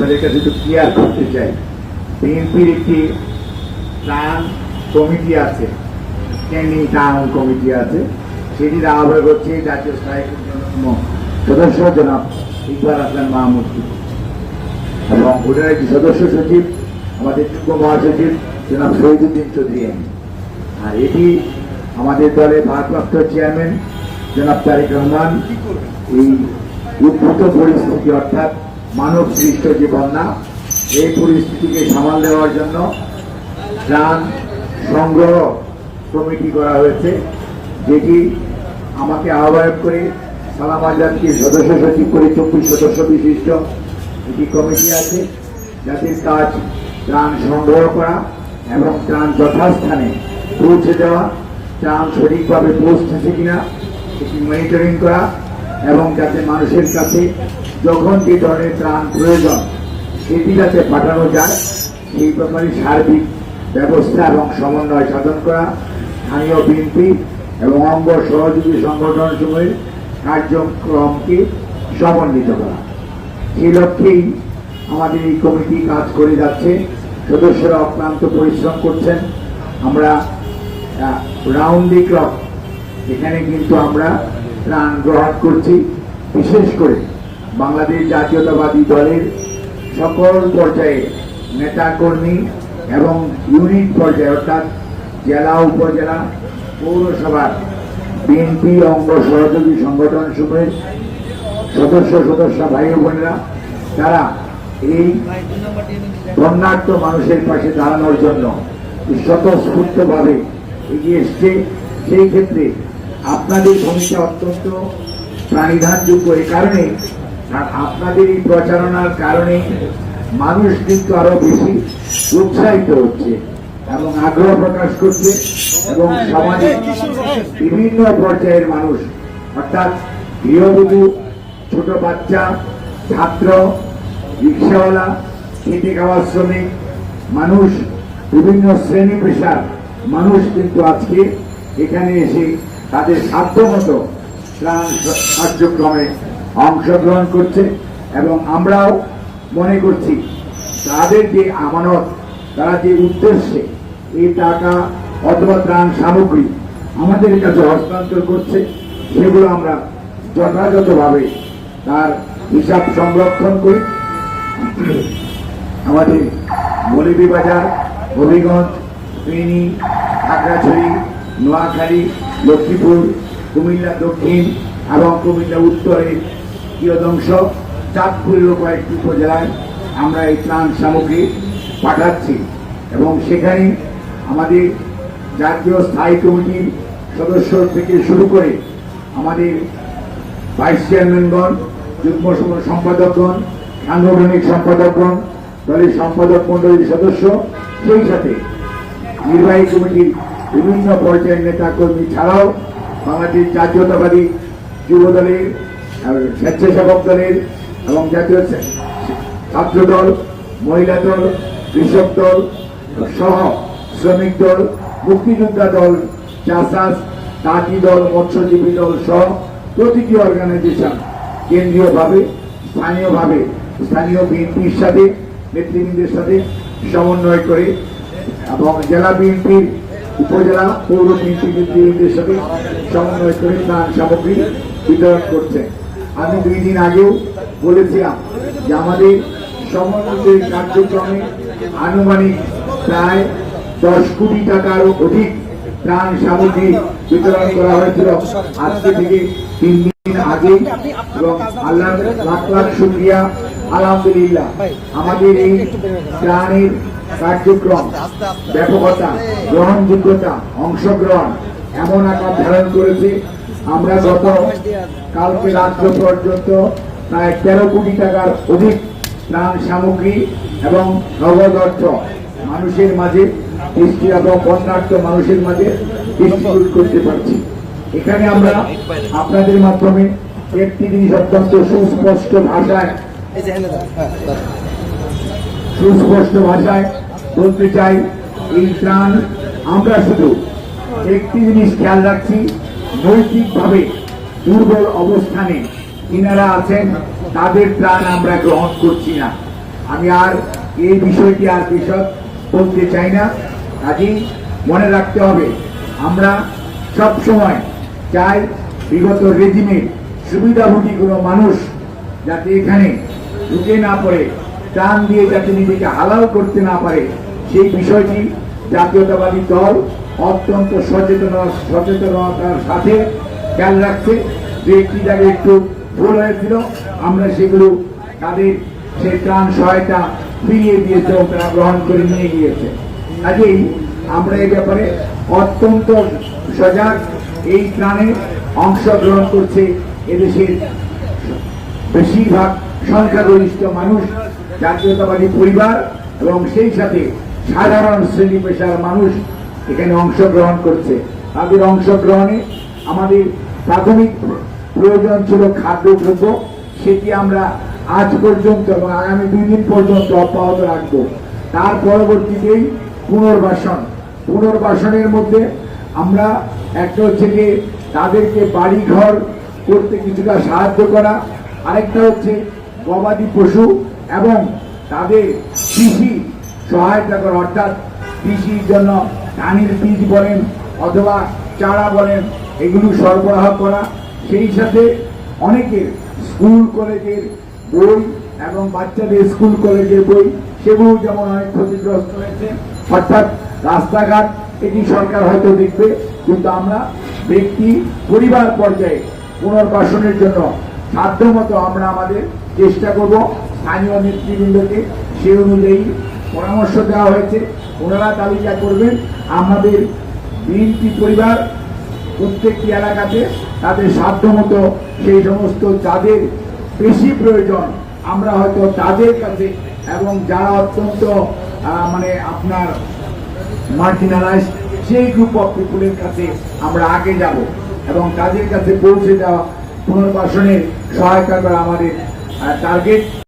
আপনাদের কাছে একটু ক্লিয়ার করতে চাই। বিএনপির একটি ত্রাণ কমিটি আছে স্ট্যান্ডিং টাউন কমিটি আছে। সেটির আহ্বায়ক হচ্ছে জাতীয় স্থায়ী সদস্য জনাব ইকবাল হাসান মাহমুদ। এবং ওটার একটি সদস্য সচিব, আমাদের যুগ্ম মহাসচিব জনাব শহীদুদ্দিন চৌধুরী। আর এটি আমাদের দলের ভারপ্রাপ্ত চেয়ারম্যান জনাব তারেক রহমান। এই উদ্ভূত পরিস্থিতি অর্থাৎ মানব সৃষ্ট যে বন্যা এই পরিস্থিতিকে সামাল দেওয়ার জন্য ত্রাণ সংগ্রহ কমিটি করা হয়েছে, যেটি আমাকে আহ্বায়ক করে সালাম আজাদকে সদস্য সচিব করে চব্বিশ সদস্য বিশিষ্ট একটি কমিটি আছে, যাদের কাজ ত্রাণ সংগ্রহ করা এবং ত্রাণ যথাস্থানে পৌঁছে দেওয়া ত্রাণ সঠিকভাবে পৌঁছেছে কিনা, এটি মনিটরিং করা এবং যাতে মানুষের কাছে যখন যে ধরনের ত্রাণ প্রয়োজন, সেটি যাতে পাঠানো যায় সেই ব্যাপারে সার্বিক ব্যবস্থা এবং সমন্বয় সাধন করা, স্থানীয় বিএনপি এবং অঙ্গ সহযোগী সংগঠন সমূহের কার্যক্রমকে সমন্বিত করা। সেই লক্ষ্যেই আমাদের এই কমিটি কাজ করে যাচ্ছে। সদস্যরা অক্লান্ত পরিশ্রম করছেন। আমরা রাউন্ড দি এখানে কিন্তু আমরা গ্রহণ করছি। বিশেষ করে বাংলাদেশ জাতীয়তাবাদী দলের সকল পর্যায়ে নেতাকর্মী এবং ইউনিট পর্যায়ে, অর্থাৎ জেলা, উপজেলা, পৌরসভার বিএনপি অঙ্গ সহযোগী সংগঠন সমূহের সদস্য সদস্য, ভাই বোনেরা, তারা এই বন্যার্থ মানুষের পাশে দাঁড়ানোর জন্য স্বতঃস্ফূর্তভাবে এগিয়ে এসছে। সেই ক্ষেত্রে আপনাদের ভূমিকা অত্যন্ত প্রাণিধানযোগ্য এই কারণে আর আপনাদের এই প্রচারণার কারণে মানুষ কিন্তু আরও বেশি উৎসাহিত হচ্ছে এবং আগ্রহ প্রকাশ করছে এবং সমাজে বিভিন্ন পর্যায়ের মানুষ, অর্থাৎ গৃহবধূ, ছোট বাচ্চা, ছাত্র, রিক্সাওয়ালা, খেটে খাওয়ার শ্রমিক, মানুষ, বিভিন্ন শ্রেণি পেশার মানুষ কিন্তু আজকে এখানে এসে তাদের সাধ্যমতো ত্রাণ কার্যক্রমে অংশগ্রহণ করছে এবং আমরাও মনে করছি তাদের যে আমানত, তারা যে উদ্দেশ্যে এই টাকা অথবা ত্রাণ সামগ্রী আমাদের কাছে হস্তান্তর করছে, সেগুলো আমরা যথাযথভাবে তার হিসাব সংরক্ষণ করি। আমাদের মৌলভীবাজার, হবিগঞ্জ, ফেনী, খাগড়াছড়ি, নোয়াখালী লক্ষ্মীপুর, কুমিল্লা দক্ষিণ এবং কুমিল্লা উত্তরের কিয়দংশ। চাঁদপুরেরও কয়েকটি উপজেলায় আমরা এই ত্রাণ সামগ্রী পাঠাচ্ছি এবং সেখানে আমাদের জাতীয় স্থায়ী কমিটির সদস্য থেকে শুরু করে আমাদের ভাইস চেয়ারম্যানগণ, যুগ্ম সম্পাদকগণ, সাংগঠনিক সম্পাদকগণ, দলের সম্পাদক মন্ডলীর সদস্য, সেই সাথে নির্বাহী কমিটির বিভিন্ন পর্যায়ের নেতা কর্মী ছাড়াও বাংলাদেশ জাতীয়তাবাদী যুব দলের স্বেচ্ছাসেবক দলের এবং জাতীয় ছাত্র দল মহিলা দল, কৃষক দল সহ শ্রমিক দল, মুক্তিযোদ্ধা দল চাষাস তাঁতি দল, মৎস্যজীবী দল সহ প্রতিটি অর্গানাইজেশন কেন্দ্রীয়ভাবে, স্থানীয়ভাবে, স্থানীয় বিএনপির সাথে, নেতৃবৃন্দের সাথে সমন্বয় করে এবং জেলা বিএনপির উপজেলা পৌর সাথে সমন্বয় করে ত্রাণ সামগ্রী বিতরণ করছে। আমি দুই দিন আগেও বলেছিলাম যে আমাদের সমন্বিত এই কার্যক্রমে আনুমানিক প্রায় দশ কোটি টাকারও অধিক ত্রাণ সামগ্রী বিতরণ করা হয়েছিল। আজকে থেকে তিন দিন আগে এবং আল্লাহ লাখ লাখ শুক্রিয়া, আলহামদুলিল্লাহ। আমাদের এই ত্রাণের কার্যক্রম ব্যাপকতা গ্রহণযোগ্যতা অংশগ্রহণ এমন আকার ধারণ করেছে। আমরা গত কালকে রাত্র পর্যন্ত প্রায় তেরো কোটি টাকার অধিক ত্রাণ সামগ্রী এবং নগদ অর্থ মানুষের মাঝে দৃষ্টি এবং বন্যার্থ মানুষের মাঝে ডিস্ট্রিবিউট করতে পারছি। এখানে আমরা আপনাদের মাধ্যমে একটি জিনিস অত্যন্ত সুস্পষ্ট ভাষায় সুস্পষ্ট ভাষায় বলতে চাই, এই ত্রাণ আমরা শুধু একটি জিনিস খেয়াল রাখছি, নৈতিকভাবে দুর্বল অবস্থানে ইনারা আছেন, তাদের ত্রাণ আমরা গ্রহণ করছি না। আমি আর এই বিষয়টি আর বিশদ বলতে চাই না। কাজেই মনে রাখতে হবে, আমরা সব সময় চাই বিগত রেজিমের সুবিধাভোগী কোনো মানুষ যাতে এখানে ঢুকে না পড়ে। টান দিয়ে যাতে নিজেকে হালাল করতে না পারে, সেই বিষয়টি জাতীয়তাবাদী দল অত্যন্ত সচেতন সচেতনতার সাথে খেয়াল রাখছে যে একটি জায়গায় একটু ভুল হয়েছিল, আমরা সেগুলো তাদের সেই ত্রাণ সহায়তা ফিরিয়ে দিয়েছে এবং তারা গ্রহণ করে নিয়ে গিয়েছে। কাজেই আমরা এই ব্যাপারে অত্যন্ত সজাগ, এই ত্রাণে অংশগ্রহণ করছে এদেশের বেশিরভাগ সংখ্যাগরিষ্ঠ মানুষ। জাতীয়তাবাদী পরিবার এবং সেই সাথে সাধারণ শ্রেণি পেশার মানুষ এখানে অংশগ্রহণ করছে। তাদের অংশগ্রহণে আমাদের প্রাথমিক প্রয়োজন ছিল খাদ্যদ্রব্য। সেটি আমরা আজ পর্যন্ত এবং আগামী দুই দিন পর্যন্ত অব্যাহত রাখব। তার পরবর্তীতেই পুনর্বাসন। পুনর্বাসনের মধ্যে আমরা একটা হচ্ছে যে তাদেরকে বাড়ি ঘর করতে কিছুটা সাহায্য করা। আরেকটা হচ্ছে গবাদি পশু এবং তাদের কৃষি সহায়তা করা, অর্থাৎ কৃষির জন্য ধানের বীজ বলেন অথবা চারা বলেন, এগুলো সরবরাহ করা। সেই সাথে অনেকের স্কুল, কলেজের বই এবং বাচ্চাদের স্কুল, কলেজের বই, সেগুলো যেমন অনেক ক্ষতিগ্রস্ত হয়েছে। অর্থাৎ রাস্তাঘাট, এটি সরকার হয়তো দেখবে, কিন্তু আমরা ব্যক্তি, পরিবার পর্যায়ে পুনর্বাসনের জন্য সাধ্যমতো আমরা আমাদের চেষ্টা করব। স্থানীয় নেতৃবৃন্দকে সে অনুযায়ী পরামর্শ দেওয়া হয়েছে। ওনারা তালিকা করবেন, আমাদের বিএনপি পরিবার প্রত্যেকটি এলাকাতে তাদের সাধ্যমতো সেই সমস্ত যাদের বেশি প্রয়োজন, আমরা হয়তো তাদের কাছে এবং যারা অত্যন্ত মানে আপনার মার্জিনালাইজ সেই গ্রুপ অফ পিপুলের কাছে আমরা আগে যাব এবং তাদের কাছে পৌঁছে দেওয়া পুনর্বাসনের সহায়তা করা আমাদের টার্গেট